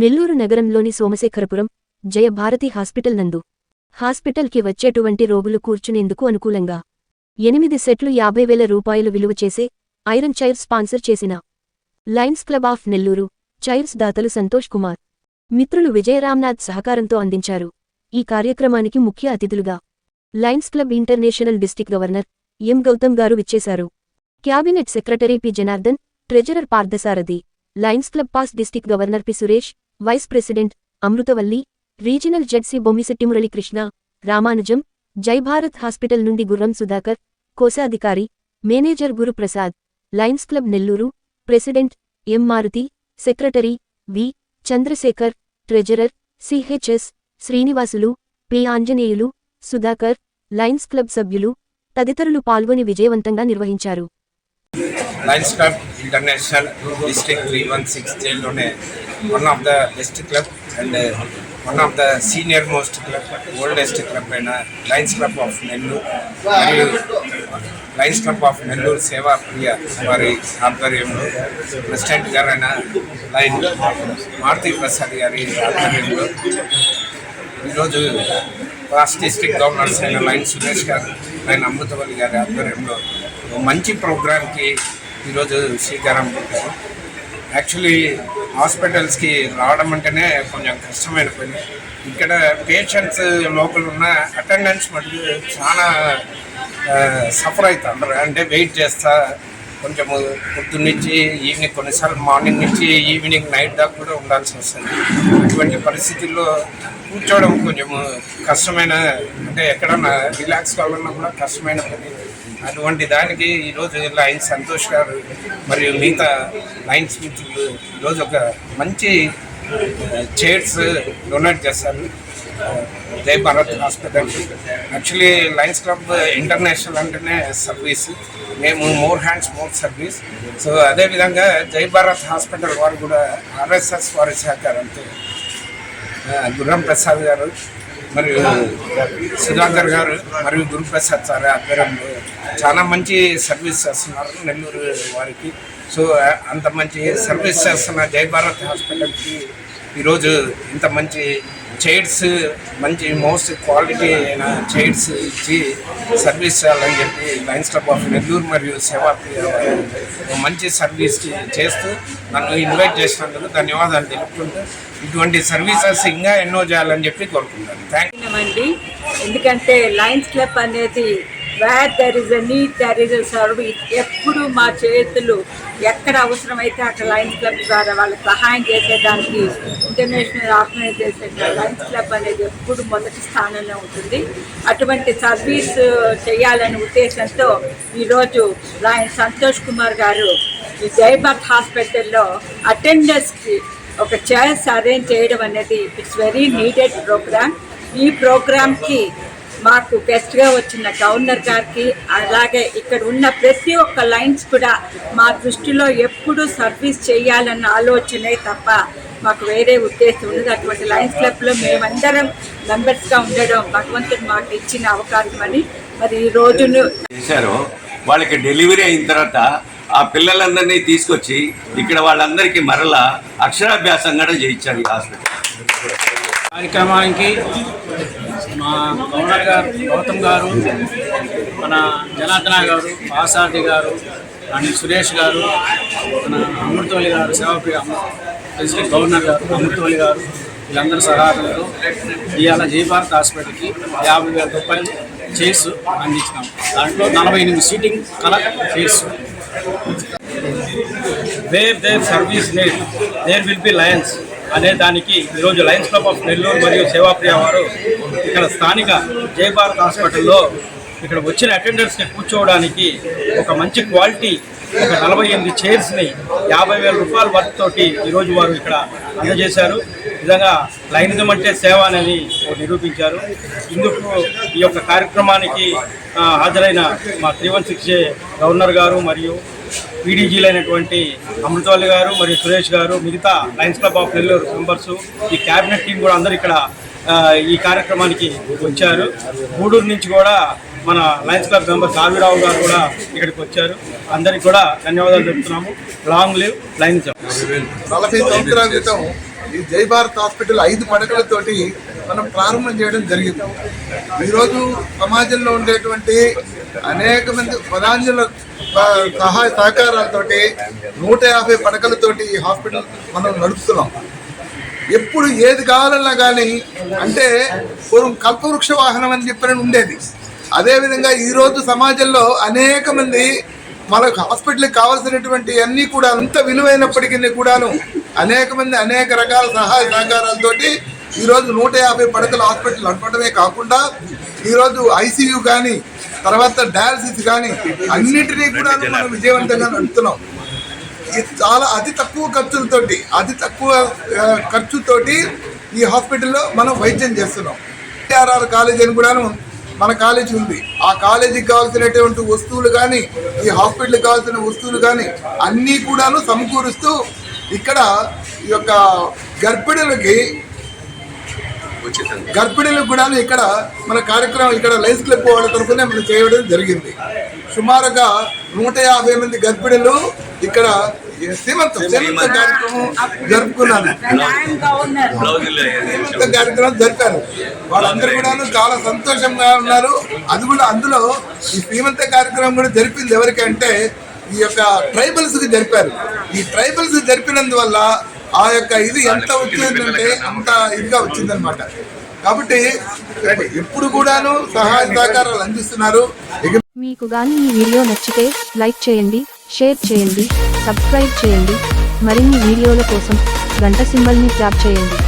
నెల్లూరు నగరంలోని సోమశేఖరపురం జయభారతి హాస్పిటల్ నందు. హాస్పిటల్కి వచ్చేటువంటి రోగులు కూర్చునేందుకు అనుకూలంగా ఎనిమిది సెట్లు యాభై వేల రూపాయలు విలువ చేసే ఐరన్ చైర్ స్పాన్సర్ చేసిన Lions club of Nellore chairs దాతలు సంతోష్ కుమార్. మిత్రులు విజయరామ్నాథ్ సహకారంతో అందించారు. ఈ కార్యక్రమానికి ముఖ్య అతిథులుగా Lions club international district governor M Gautam గారు విచ్చేశారు. Cabinet secretary P Janardhan treasurer Parthasarathi Lions club past district governor P Suresh vice president Amruthavalli regional ZC Bommisetti Muralikrishna Ramanujam Jai Bharat hospital నుండి గుర్రం సుధాకర్ కోశాధికారి manager Guruprasad Lions club Nellore president M Maruthi secretary V Chandrasekhar treasurer CHS Srinivasulu P Anjaneyulu Sudhakar Lions club సభ్యులు తదితరులు పాల్గొని విజయవంతంగా నిర్వహించారు. Lions club international district three one six జైల్లోనే one of the best club and one of the senior most club oldest club అయిన Lions club of Nellore మరియు Lions club of Nellore సేవా ప్రియ వారి ఆధ్వర్యంలో ప్రెసిడెంట్ గారైన లైన్ మారుతి ప్రసాద్ గారి ఆధ్వర్యంలో ఈరోజు రాష్ట్ర డిస్ట్రిక్ట్ గవర్నర్స్ అయిన లైన్ సురేష్ గారు లైన్ అమృతవల్లి గారి ఆధ్వర్యంలో మంచి ప్రోగ్రామ్కి ఈరోజు శ్రీకారం పెట్టారు యాక్చువల్లీ హాస్పిటల్స్కి రావడం అంటేనే కొంచెం కష్టమైన పని. ఇక్కడ పేషెంట్స్ లోపల ఉన్న అటెండెన్స్ మటుకు చాలా సఫర్ అవుతారు. అంటే వెయిట్ చేస్తా కొంచెము పొద్దున్నుంచి ఈవినింగ్ కొన్నిసార్లు మార్నింగ్ నుంచి ఈవినింగ్ నైట్ దాకా కూడా ఉండాల్సి వస్తుంది. అటువంటి పరిస్థితుల్లో కూర్చోవడం కొంచెము కష్టమైన అంటే ఎక్కడన్నా రిలాక్స్ కావాలన్నా కూడా కష్టమైన పని. అటువంటి దానికి ఈరోజు లైన్ సంతోష్ గారు మరియు మిగతా లైన్స్ మిత్రులు ఈరోజు ఒక మంచి చైర్స్ డొనేట్ చేస్తారు Jai Bharat hospital. Actually Lions club international అంటేనే సర్వీస్ మేము more hands more service so అదేవిధంగా జై భారత్ హాస్పిటల్ వారు కూడా ఆర్ఎస్ఎస్ వారి సహకారంతో గుర్రం ప్రసాద్ గారు మరియు సుధాకర్ గారు మరియు గురుప్రసాద్ సార్ ఆధ్వర్యంలో చాలా మంచి సర్వీస్ చేస్తున్నారు నెల్లూరు వారికి. సో అంత మంచి సర్వీస్ చేస్తున్న జై భారత్ హాస్పిటల్కి ఈరోజు ఇంత మంచి చైర్స్ మంచి మోస్ట్ క్వాలిటీ అయిన చైర్స్ ఇచ్చి సర్వీస్ చేయాలని చెప్పి లయన్స్ క్లబ్ ఆఫ్ నెల్లూరు మరియు సేవా మంచి సర్వీస్ చేస్తూ నన్ను ఇన్వైట్ చేసినందుకు ధన్యవాదాలు తెలుపుకుంటూ ఇటువంటి సర్వీసెస్ ఇంకా ఎన్నో చేయాలని చెప్పి కోరుకుంటాను థ్యాంక్ అండి. ఎందుకంటే లయన్స్ క్లబ్ అనేది where there is a need there is a service ఎప్పుడు మా చేతులు ఎక్కడ అవసరమైతే అక్కడ లయన్స్ క్లబ్ ద్వారా వాళ్ళకి సహాయం చేసేదానికి ఇంటర్నేషనల్ ఆర్గనైజేషన్ లయన్స్ క్లబ్ అనేది ఎప్పుడు మొదటి స్థానంలో ఉంటుంది. అటువంటి సర్వీస్ చేయాలనే ఉద్దేశంతో ఈరోజు లయన్ సంతోష్ కుమార్ గారు ఈ జైభారత్ హాస్పిటల్లో అటెండర్స్కి ఒక చైర్స్ అరేంజ్ చేయడం అనేది ఇట్స్ వెరీ నీడెడ్ ప్రోగ్రామ్ ఈ ప్రోగ్రామ్కి మాకు గెస్ట్గా వచ్చిన గవర్నర్ గారికి అలాగే ఇక్కడ ఉన్న ప్రతి ఒక్క లైన్స్ కూడా మా దృష్టిలో ఎప్పుడు సర్వీస్ చేయాలన్న ఆలోచనే తప్ప మాకు వేరే ఉద్దేశం ఉండదు. అటువంటి లయన్స్ క్లబ్లో మేమందరం మెంబర్స్గా ఉండడం భగవంతుడు మాకు ఇచ్చిన అవకాశం అని మరి ఈ రోజును చేశారో. వాళ్ళకి డెలివరీ అయిన తర్వాత ఆ పిల్లలందరినీ తీసుకొచ్చి ఇక్కడ వాళ్ళందరికీ మరలా అక్షరాభ్యాసం కూడా చేయించారు ఈ హాస్పిటల్ కార్యక్రమానికి మా గవర్నర్ గారు గౌతమ్ గారు మన జనార్దన గారు ఆసార్థి గారు అండ్ సురేష్ గారు మన అమృతవల్లి గారు సేవప్రియ ప్రెసిడెంట్ గవర్నర్ గారు అమృతవల్లి గారు వీళ్ళందరి సహాయంతో ఇవాళ జయభారత్ హాస్పిటల్కి యాభై వేల రూపాయలు చైర్స్ అందించినాం. దాంట్లో నలభై ఎనిమిది సీటింగ్ కల chairs where there service need there will be Lions అనే దానికి ఈరోజు లయన్స్ క్లబ్ ఆఫ్ నెల్లూరు మరియు సేవాప్రియ వారు ఇక్కడ స్థానిక జయభారత్ హాస్పిటల్లో ఇక్కడ వచ్చిన అటెండర్స్ని కూర్చోవడానికి ఒక మంచి క్వాలిటీ ఒక నలభై ఎనిమిది చైర్స్ని యాభై వేల రూపాయల వర్క్ తోటి ఈరోజు వారు ఇక్కడ అందజేశారు. నిజంగా లైనిజం అంటే సేవ అనేది నిరూపించారు. ఇందుకు ఈ యొక్క కార్యక్రమానికి హాజరైన మా త్రీ వన్ సిక్స్ గవర్నర్ గారు మరియు పీడీజీలైనటువంటి అమృతవల్లి గారు మరియు సురేష్ గారు మిగతా Lions club of Nellore members ఈ క్యాబినెట్ టీం కూడా అందరు ఇక్కడ ఈ కార్యక్రమానికి వచ్చారు. గూడూరు నుంచి కూడా మన లయన్స్ క్లబ్ మెంబర్ కావిరావు గారు కూడా ఇక్కడికి వచ్చారు. అందరికి కూడా ధన్యవాదాలు చెప్తున్నాము. లాంగ్ లివ్ లైన్స్ నలభై సంవత్సరాల క్రితం ఈ జై భారత్ హాస్పిటల్ ఐదు పడకలతోటి మనం ప్రారంభం చేయడం జరిగింది. ఈరోజు సమాజంలో ఉండేటువంటి అనేక మంది పదాంజల సహాయ సహకారాలతోటి నూట యాభై పడకలతోటి ఈ హాస్పిటల్ మనం నడుపుతున్నాం. ఎప్పుడు ఏది కావాలన్నా కానీ అంటే పూర్వం కల్పవృక్ష వాహనం అని చెప్పని ఉండేది. అదేవిధంగా ఈరోజు సమాజంలో అనేక మంది మనకు హాస్పిటల్కి కావాల్సినటువంటి అన్నీ కూడా అంత విలువైనప్పటికీ కూడాను అనేక మంది అనేక రకాల సహాయ సహకారాలతోటి ఈరోజు నూట యాభై పడకల హాస్పిటల్ నడపడమే కాకుండా ఈరోజు ఐసీయూ కానీ తర్వాత డయాలసిస్ కానీ అన్నిటినీ కూడా మనం విజయవంతంగా నడుపుతున్నాం. ఇది చాలా అతి తక్కువ ఖర్చులతోటి అతి తక్కువ ఖర్చుతోటి ఈ హాస్పిటల్లో మనం వైద్యం చేస్తున్నాం. టిఆర్ఆర్ కాలేజ్ అని కూడాను మన కాలేజీ ఉంది. ఆ కాలేజీకి కావాల్సినటువంటి వస్తువులు కానీ ఈ హాస్పిటల్కి కావాల్సిన వస్తువులు కానీ అన్నీ కూడాను సమకూరుస్తూ ఇక్కడ ఈ యొక్క గర్భిణులకి గర్భిణీలకు కూడా ఇక్కడ మన కార్యక్రమం ఇక్కడ లైన్స్ క్లబ్ వాళ్ళ తరఫున మనం చేయడం జరిగింది. సుమారుగా నూట యాభై మంది గర్భిణులు ఇక్కడ కార్యక్రమం జరుపుకున్నాను. సీమంత కార్యక్రమం జరిపారు. వాళ్ళందరూ కూడా చాలా సంతోషంగా ఉన్నారు. అది కూడా అందులో ఈ శ్రీమంత కార్యక్రమం కూడా జరిపింది ఎవరికంటే ఈ యొక్క ట్రైబల్స్కి జరిపారు. ఈ ట్రైబల్స్ జరిపినందువల్ల ఆ యొక్క ఇది ఎంత వచ్చిందంటే అంత ఇదిగా వచ్చిందనమాట కాబట్టి ఎప్పుడు కూడాను సహాయ సహకారాలు అందిస్తున్నారు. మీకు గాని ఈ వీడియో నచ్చితే లైక్ చేయండి షేర్ చేయండి సబ్స్క్రైబ్ చేయండి. మరిన్ని వీడియోల కోసం గంట సింబల్ని ట్యాప్ చేయండి.